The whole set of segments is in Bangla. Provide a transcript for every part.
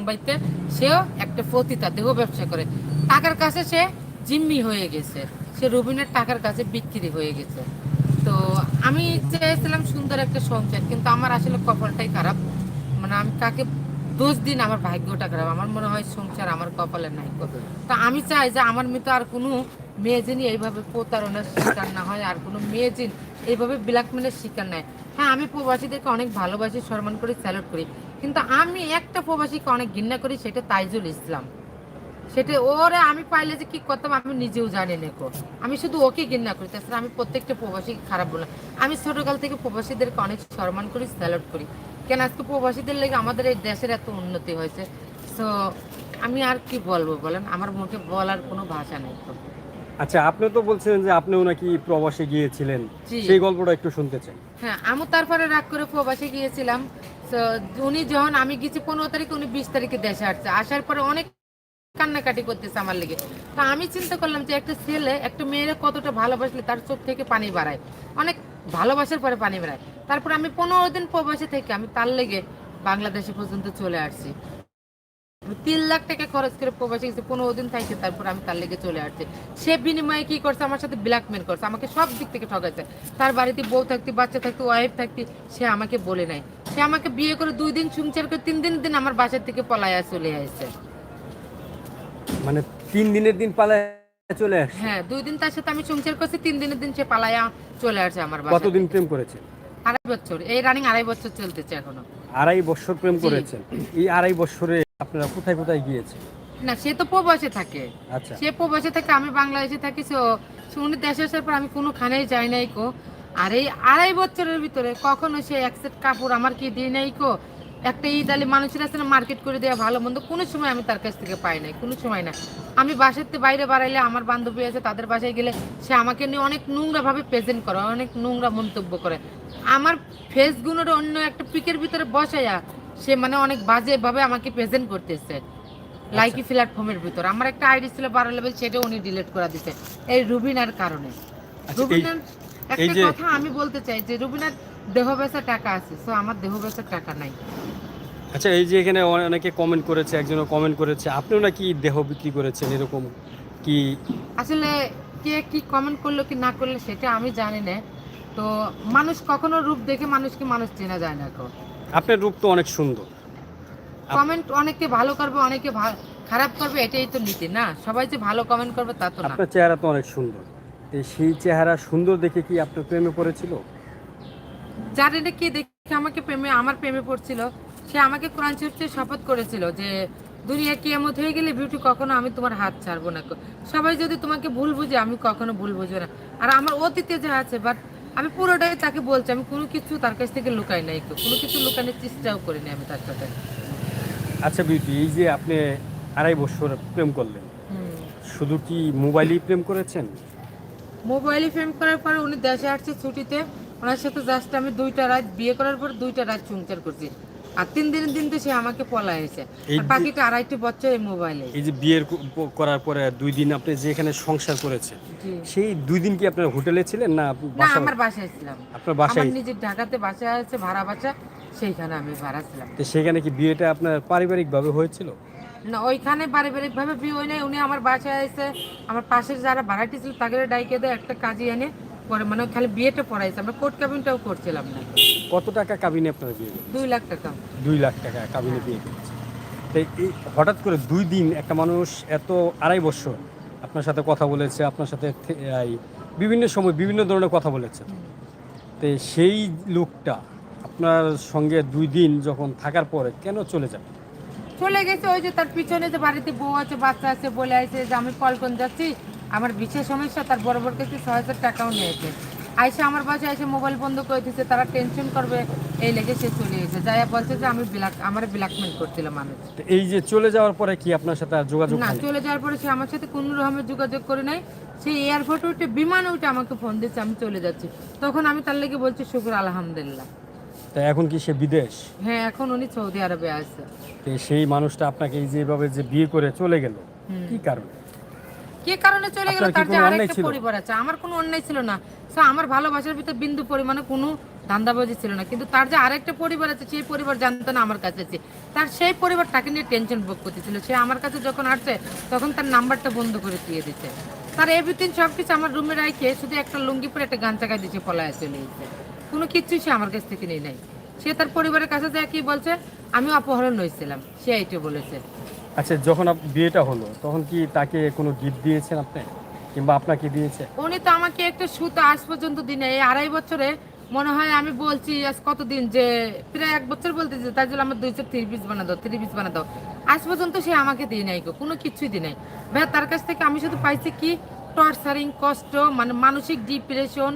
মুম্বাইতে, সেও একটা পতিতা, দেহ ব্যবসা করে। টাকার কাছে সে জিম্মি হয়ে গেছে। সে রুবিনের টাকার কাছে বিক্রি হয়ে গেছে। তো আমি চেয়েছিলাম সুন্দর একটা সংসার, কিন্তু আমার আসলে কপালটাই খারাপ। মানে আমি কাকে দোষ দিন আমার ভাগ্যটা খারাপ। আমার মনে হয় সংসার আমার কপালে নাই তো আমি চাই যে আমার মৃত আর কোনো মেয়ে যিনি এইভাবে প্রতারণার শিকার না হয়, আর কোনো মেয়েজিন এইভাবে ব্ল্যাকমেলের শিকার নাই হ্যাঁ আমি প্রবাসীদেরকে অনেক ভালোবাসি, সম্মান করি স্যালুট করি। কিন্তু আমি একটা প্রবাসীকে অনেক ঘৃণা করি, সেটা তাইজুল ইসলাম। সেটা ওরে আমি পাইলে যে কি করতাম, আমি নিজেও জানি না কো। আমি শুধু ওকে ঘৃণা করি, তাছাড়া আমি প্রত্যেকটা প্রবাসীকে খারাপ বললাম আমি ছোটকাল থেকে প্রবাসীদেরকে অনেক সম্মান করি স্যালুট করি। কেন আজকে প্রবাসীদের লেগে আমাদের এই দেশের এত উন্নতি হয়েছে? তো আমি আর কি বলব বলেন? আমার মুখে বলার কোনো ভাষা নেই। আচ্ছা আপনি তো বলছিলেন যে আপনিও নাকি প্রবাসে গিয়েছিলেন। সেই গল্পটা একটু শুনতে চাই। হ্যাঁ আমি তারপরে রাগ করে প্রবাসে গিয়েছিলাম। উনি যখন আমি গেছি পনেরো তারিখে উনি বিশ তারিখে দেশে আসছে। আসার পরে অনেক কান্নাকাটি করতেছে আমার লেগে। তো আমি চিন্তা করলাম যে একটা ছেলে একটা মেয়েরা কতটা ভালোবাসলে তার চোখ থেকে পানি বাড়ায়। অনেক ভালোবাসার পরে পানি বাড়ায়। তারপর আমি পনেরো দিন প্রবাসে থেকে আমি তার লেগে বাংলাদেশে পর্যন্ত চলে আসছি। তিন লাখ টাকা খরচ করে প্রবাসে গেছি পনেরো দিন থাকছে তারপর আমি তার লেগে চলে আসছি। সে বিনিময়ে কি করছে? আমার সাথে ব্ল্যাকমেল করছে আমাকে সব দিক থেকে ঠকাইছে। তার বাড়িতে বউ থাকতে বাচ্চা থাকতে ওয়াইফ থাকতে সে আমাকে বলে নাই। সে আমাকে বিয়ে করে দুই দিন সংসার করে তিন দিন দিন আমার বাসার থেকে পলায়া চলে আসছে মানে তিন দিনের দিন পালায় চলে আসছে? হ্যাঁ দুই দিন তার সাথে আমি সংসার করছি তিন দিনের দিন সে পালায়া চলে আসছে আমার বাসায় কতদিন প্রেম করেছেন আড়াই বছর। এই রানিং আড়াই বছর চলতেছে এখনও। আড়াই বছর প্রেম। করেছেন এই আড়াই বছরে আপনারা কোথায় কোথায় গিয়েছেন? না সে তো প্রবাসে থাকে। আচ্ছা। সে প্রবাসে থাকে আমি বাংলাদেশে থাকি সো উনি দেশে আসার পর আমি কোনোখানেই যাই নাই কো। আর এই আড়াই বছরের ভিতরে কখনো সে এক সেট কাপড় আমার কি দিয়ে নাই কো? একটা ঈদ আলী মানুষের আছে না মার্কেট করে দেওয়া ভালো মন্দ কোনো সময় আমি তার কাছ থেকে পাই নাই কোনো সময় না। আমি বাসার থেকে বাইরে বাড়াইলে আমার বান্ধবী আছে তাদের বাসায় গেলে সে আমাকে নিয়ে অনেক নোংরা ভাবে প্রেজেন্ট করে অনেক নোংরা মন্তব্য করে। আমার ফেসগুলোর অন্য একটা পিকের ভিতরে বসাইয়া সে মানে অনেক বাজে ভাবে আমাকে প্রেজেন্ট করতেছে। লাইকি প্ল্যাটফর্মের ভিতর। আমার একটা আইডি ছিল বারো লেভেল সেটা উনি ডিলিট করে দিতে এই রুবিনার কারণে। আচ্ছা, রুবিনার একটা কথা আমি বলতে চাই যে রুবিনার দেহ বেচা টাকা আছে তো আমার দেহ বেচা টাকা নাই। আচ্ছা এই যে এখানে অনেকে কমেন্ট করেছে একজনও কমেন্ট করেছে আপনিও নাকি দেহ বিক্রি করেছেন? এরকম কি আসলে কে কি কমেন্ট করল কি না করল সেটা আমি জানি না। তো মানুষ কখনো রূপ দেখে মানুষকে মানুষ চেনা যায় না এখন। আপনার রূপ তো অনেক সুন্দর। কমেন্ট অনেকে ভালো করবে অনেকে খারাপ করবে এটাই তো নীতি না? সবাই যে ভালো কমেন্ট করবে তা তো না। আপনার চেহারা তো অনেক সুন্দর। সেই চেহারা সুন্দর দেখে কি আপনার প্রেমে পড়েছিল? যার এটা কে দেখে আমাকে প্রেমে আমার প্রেমে পড়ছিল সে আমাকে কোরআন শরীফ শপথ করেছিল যে দুনিয়া কিয়ামত হয়ে গেলে বিউটি কখনো আমি তোমার হাত ছাড়বো না সবাই যদি তোমাকে ভুল বুঝে আমি কখনো ভুল বুঝব না। আর আমার অতীতে যা আছে বাট আমি পুরোটাই তাকে বলছি আমি কোনো কিছু তার কাছ থেকে লুকাই নাই। কোনো কিছু লুকানোর চেষ্টাও করিনি আমি তার সাথে। আচ্ছা বিউটি এই যে আপনি আড়াই বছর প্রেম করলেন শুধু কি মোবাইলেই প্রেম করেছেন? মোবাইলে প্রেম করার পরে উনি দেশে আসছে ছুটিতে ওনার সাথে জাস্ট আমি দুইটা রাত বিয়ে করার পর দুইটা রাত সংসার করছি। আর তিন দিনের দিন তো সে আমাকে পলাইছে। বাকিটা আড়াইটি বছর এই মোবাইলে এই যে বিয়ের করার পরে দুই দিন আপনি যে এখানে সংসার করেছেন সেই দুই দিন কি আপনার হোটেলে ছিলেন না না আমার বাসায় ছিলাম। আপনার আমার বাসায় নিজের ঢাকাতে বাসা আছে ভাড়া বাসা সেইখানে আমি ভাড়া ছিলাম। তো সেখানে কি বিয়েটা আপনার পারিবারিক ভাবে হয়েছিল? না ওইখানে পারিবারিক ভাবে বিয়ে হয় নাই উনি আমার বাসায় এসে আমার পাশের যারা ভাড়াটি ছিল তাকে ডাইকে দেয় একটা কাজে এনে পরে মানে খালি বিয়েটা পড়াইছে আমরা কোর্ট কাবিনটাও করছিলাম না। কত টাকা কাবিনে আপনার বিয়ে? দুই লাখ টাকা। দুই লাখ টাকা কাবিনে বিয়ে করেছে। তাই এই হঠাৎ করে দুই দিন একটা মানুষ এত আড়াই বছর আপনার সাথে কথা বলেছে আপনার সাথে বিভিন্ন সময় বিভিন্ন ধরনের কথা বলেছে। তো সেই লোকটা আপনার সঙ্গে দুই দিন যখন থাকার পরে কেন চলে যাবে? চলে গেছে ওই যে তার পিছনে যে বাড়িতে বউ আছে বাচ্চা আছে বলে আছে যে আমি কলকন যাচ্ছি আমার বিশেষ সমস্যা তার বড় বড় কাছে ছয় হাজার টাকাও নিয়েছে। আইসে আমার বাসায় এসে মোবাইল বন্ধ করে দিচ্ছে তারা টেনশন করবে এই লেগে সে চলে গেছে যাই বলছে যে আমি ব্ল্যাক আমার ব্ল্যাকমেল করছিল মানুষ এই যে চলে যাওয়ার পরে কি আপনার সাথে আর যোগাযোগ না চলে যাওয়ার পরে সে আমার সাথে কোনো রকমের যোগাযোগ করে নাই। সে এয়ারপোর্ট উঠে বিমানে উঠে আমাকে ফোন দিচ্ছে আমি চলে যাচ্ছি। তখন আমি তার লেগে বলছি শুক্র আলহামদুলিল্লাহ। তা এখন কি সে বিদেশ? হ্যাঁ এখন উনি সৌদি আরবে আছে। সেই মানুষটা আপনাকে এই যেভাবে যে বিয়ে করে চলে গেল কি কারণে? কি কারণে চলে গেল তার যে আরেকটা পরিবার আছে? আমার কোনো অন্যায় ছিল না। তো আমার ভালোবাসার ভিতরে বিন্দু পরিমাণে কোনো ধান্দাবাজি ছিল না। কিন্তু তার যে আরেকটা পরিবার আছে সেই পরিবার জানতো না আমার কাছে আছে তার সেই পরিবারটাকে নিয়ে টেনশন ভোগ করতেছিল। সে আমার কাছে যখন আসছে তখন তার নাম্বারটা বন্ধ করে দিয়ে দিচ্ছে তার এভরিথিং সব কিছু আমার রুমে রাখে শুধু একটা লুঙ্গি পরে একটা গান চাকায় দিচ্ছে পলায় চলে গেছে। কোনো কিছুই সে আমার কাছ থেকে নেই নাই। সে তার পরিবারের কাছে যায় কি বলছে? আমি অপহরণ হয়েছিলাম। সে এইটা বলেছে। আচ্ছা যখন বিয়েটা হলো তখন কি তাকে কোনো গিফট দিয়েছেন আপনি? কিংবা আপনাকে দিয়েছে? উনি তো আমাকে একটা সুতো আজ পর্যন্ত দিনে এই আড়াই বছরে মনে হয় আমি বলছি আজ কতদিন যে প্রায় এক বছর বলতেছি তাই জন্য আমার দুইশো থ্রি পিস বানা দাও থ্রি পিস বানা দাও। আজ পর্যন্ত সে আমাকে দিয়ে নাই গো কোনো কিছুই দিয়ে নাই। ভাইয়া তার কাছ থেকে আমি শুধু পাইছি কি টর্চারিং কষ্ট মানে মানসিক ডিপ্রেশন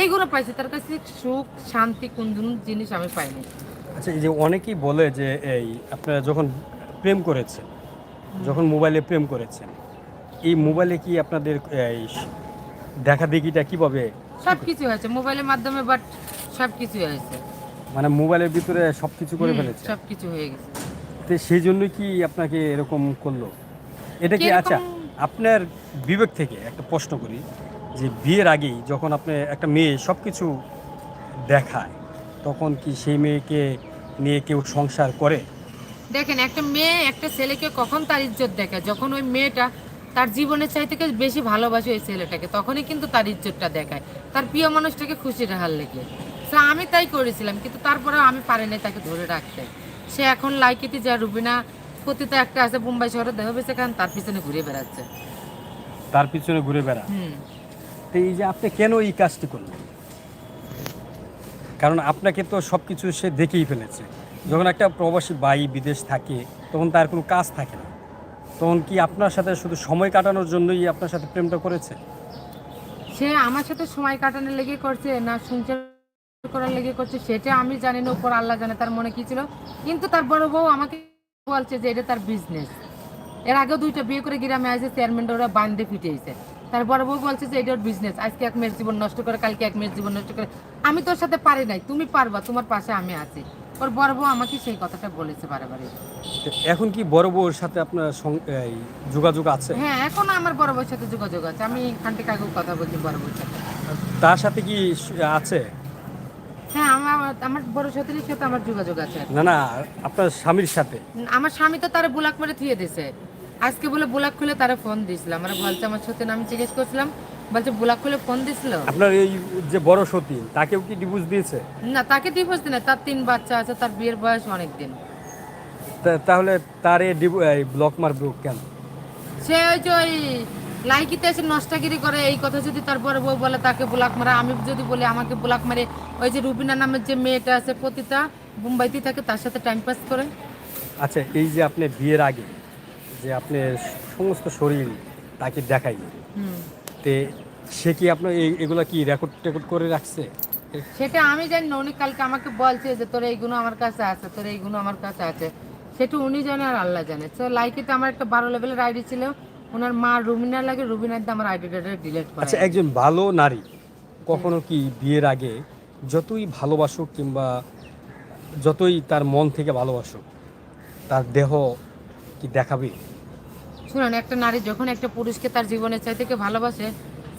এইগুলো পাইছি। তার কাছ থেকে সুখ শান্তি কোন জিনিস আমি পাইনি। আচ্ছা এই যে অনেকেই বলে যে এই আপনারা যখন প্রেম করেছেন যখন মোবাইলে প্রেম করেছেন এই মোবাইলে কি আপনাদের দেখা দেখিটা কীভাবে সব কিছু হয়েছে মোবাইলের মাধ্যমে বাট সব কিছু হয়েছে। মানে মোবাইলের ভিতরে সব কিছু করে ফেলেছে? সব কিছু হয়ে গেছে। তো সেই জন্যই কি আপনাকে এরকম করল? এটা কি আচ্ছা আপনার বিবেক থেকে একটা প্রশ্ন করি যে বিয়ের আগেই যখন আপনি একটা মেয়ে সব কিছু দেখায় তখন কি সেই মেয়েকে নিয়ে কেউ সংসার করে? দেখেন একটা মেয়ে একটা ছেলেকে কখন তার ইজ্জত দেখায়? যখন ওই মেয়েটা তার জীবনের চাই থেকে বেশি ভালোবাসে ওই ছেলেটাকে তখনই কিন্তু তার ইজ্জতটা দেখায়। তার প্রিয় মানুষটাকে খুশি রাখার লেগে। তো আমি তাই করেছিলাম কিন্তু তারপরেও আমি পারিনি তাকে ধরে রাখতে। সে এখন লাইকিটি যা রুবিনা পতিতা একটা আছে মুম্বাই শহরে দেহ বেঁচে খান তার পিছনে ঘুরে বেড়াচ্ছে। তার পিছনে ঘুরে বেড়া? তো এই যে আপনি কেন এই কাজটি করলেন? কারণ আপনাকে তো সব কিছু সে দেখেই ফেলেছে। যখন একটা প্রবাসী বাই বিদেশ থাকে, তখন তার কোনো কাজ থাকে না। তখন কি আপনার সাথে শুধু সময় কাটানোর জন্যই আপনার সাথে প্রেমটা করেছে? সে আমার সাথে সময় কাটানোর লেগে করছে, না সংসার করার লেগে করছে, সেটা আমি জানি না, উপর আল্লাহ জানে তার মনে কি ছিল। কিন্তু তার বড় বউ আমাকে বলছে যে এটা তার বিজনেস এর আগেও দুইটা বিয়ে করে গ্রামে আসে চেয়ারম্যানটা ওরা বান্ধে ফিটেছে তার বড় বউ বলছে যে এটা ওর বিজনেস আজকে এক মেয়ের জীবন নষ্ট করে, কালকে এক মেয়ের জীবন নষ্ট করে। আমি তোর সাথে পারি নাই, তুমি পারবা, তোমার পাশে আমি আছি। ওর বড় বউ আমাকে সেই কথাটা বলেছে বারে বারে। এখন কি বড় বউর সাথে আপনার যোগাযোগ আছে? হ্যাঁ এখন আমার বড় বউর সাথে যোগাযোগ আছে। আমি খান্তি কাকুর কথা বলছি বড় বউর সাথে। তার সাথে কি আছে? হ্যাঁ আমার আমার বড় সতীনের সাথে আমার যোগাযোগ আছে। না না আপনার স্বামীর সাথে? আমার স্বামী তো তারা বুলাক মেরে থুয়ে দিছে আজকে বলে বুলাক খুলে তারা ফোন দিছিলাম আমরা বলছে আমার সত্যি আমি জিজ্ঞেস করছিলাম বলছে বুলাক খুলে ফোন দিছিল? আপনার এই যে বড় সতী তাকেও কি ডিভোর্স দিয়েছে? না তাকে ডিভোর্স দিনে তার তিন বাচ্চা আছে তার বিয়ের বয়স অনেক দিন তাহলে তার এই ব্লক মারবে কেন? সে ওই যে ওই লাইকিতে এসে নষ্টাগিরি করে এই কথা যদি তার বড় বউ বলে তাকে বুলাক মারা আমি যদি বলি আমাকে ব্লক মারে ওই যে রুবিনা নামের যে মেয়েটা আছে পতিতা মুম্বাইতে থাকে তার সাথে টাইম পাস করে। আচ্ছা এই যে আপনি বিয়ের আগে যে আপনি সমস্ত শরীর তাকে দেখাই হুম। তে সে কি আপনার এগুলা কি রেকর্ড টেকর্ড করে রাখছে? সেটা আমি জানি না উনি কালকে আমাকে বলছে যে তোর এইগুলো আমার কাছে আছে তোর এইগুলো আমার কাছে আছে। সেটা উনি জানে আর আল্লাহ জানে। তো লাইকেতে আমার একটা বারো লেভেলের আইডি ছিল। ওনার মা রুবিনার লাগে রুবিনার দিয়ে আমার আইডিটা ডিলিট করে আচ্ছা একজন ভালো নারী কখনো কি বিয়ের আগে যতই ভালোবাসুক কিংবা যতই তার মন থেকে ভালোবাসুক তার দেহ কি দেখাবে? শুনুন একটা নারী যখন একটা পুরুষকে তার জীবনের চাই থেকে ভালোবাসে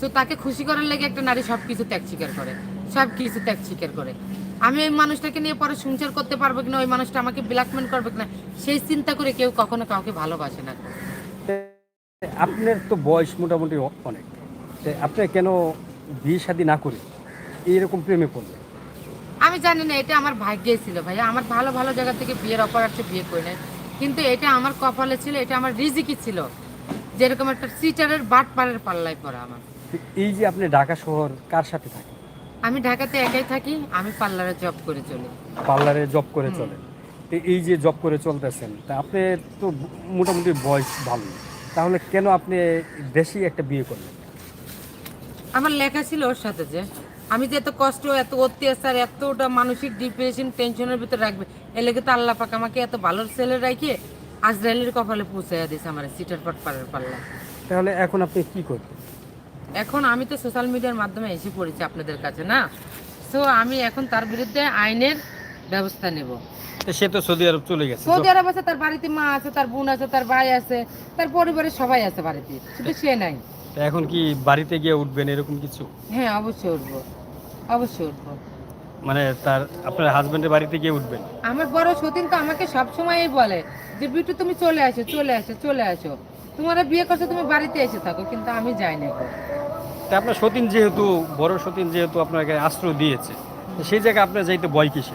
তো তাকে খুশি করার লাগে একটা নারী সব কিছু ত্যাগ স্বীকার করে সব কিছু ত্যাগ স্বীকার করে। আমি ওই মানুষটাকে নিয়ে পরে সংসার করতে পারব কিনা ওই মানুষটা আমাকে ব্ল্যাকমেল করবে কিনা সেই চিন্তা করে কেউ কখনো কাউকে ভালোবাসে না। আপনার তো বয়স মোটামুটি অনেক। তে আপনি কেন বিয়ে শাদী না করে এইরকম প্রেমে পড়লেন? আমি জানি না এটা আমার ভাগ্যে ছিল ভাইয়া। আমার ভালো ভালো জায়গা থেকে বিয়ের অফার আসছে বিয়ে করে নেয়। কিন্তু এটা আমার কপালে ছিল এটা আমার রিজিকই ছিল। যেরকম একটা সিটারের বাট পাড়ের পাল্লায় পড়া আমার। এই যে আপনি ঢাকা শহর কার সাথে থাকেন? আমি ঢাকাতে একাই থাকি আমি পার্লারে জব করে চলি। পার্লারে জব করে। চলেন এই যে জব করে চলতেছেন তা আপনি তো মোটামুটি বয়স ভালো। তাহলে কেন আপনি দেশেই একটা বিয়ে করলেন? আমার লেখা ছিল ওর সাথে যে আমি যে এত কষ্ট এত অত্যাচার এতটা মানসিক ডিপ্রেশন টেনশনের ভিতরে রাখবে এ লেগে তো আল্লাহ পাক আমাকে এত ভালো ছেলে রাখে আজরাইলের কপালে পৌঁছাইয়া দিয়েছে আমার সিটার পাট পাড়ের পাল্লা। তাহলে এখন আপনি কি করবেন এখন আমি তো সোশ্যাল মিডিয়ার মাধ্যমে এসে পড়েছি আপনাদের কাছে না? সো আমি এখন তার বিরুদ্ধে আইনের ব্যবস্থা নেব। সে তো সৌদি আরব চলে গেছে সৌদি আরব আছে তার বাড়িতে মা আছে তার বোন আছে তার ভাই আছে তার পরিবারের সবাই আছে বাড়িতে শুধু সে নাই। এখন কি বাড়িতে গিয়ে উঠবেন এরকম কিছু? হ্যাঁ অবশ্যই উঠবো। অবশ্যই উঠবো। মানে তার আপনার হাজবেন্ডের বাড়িতে গিয়ে উঠবেন। আমার বড় সতীন তো আমাকে সব সবসময়ই বলে যে বিটু তুমি চলে আসো চলে আসো চলে আসো। তোমার বিয়ে করছ তুমি বাড়িতে এসে থাকো কিন্তু আমি যাই না। তা আপনার সতীন যেহেতু বড় সতীন যেহেতু আপনাকে আশ্রয় দিয়েছে তো সেই জায়গায় আপনার যাইতে ভয় কিসে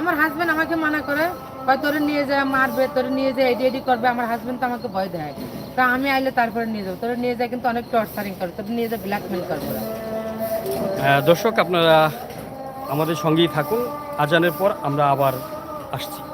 আমার হাজবেন্ড আমাকে মানা করে কয় তোরে নিয়ে যায় মারবে তোরে নিয়ে যায় এডি এডি করবে। আমার হাজবেন্ড তো আমাকে ভয় দেয় তা আমি আইলে তারপরে নিয়ে যাব। তোরে নিয়ে যায় কিন্তু অনেক টর্চারিং করে তোরে নিয়ে যায় ব্ল্যাকমেল করবে দর্শক আপনারা আমাদের সঙ্গেই থাকুন। আজানের পর আমরা আবার আসছি।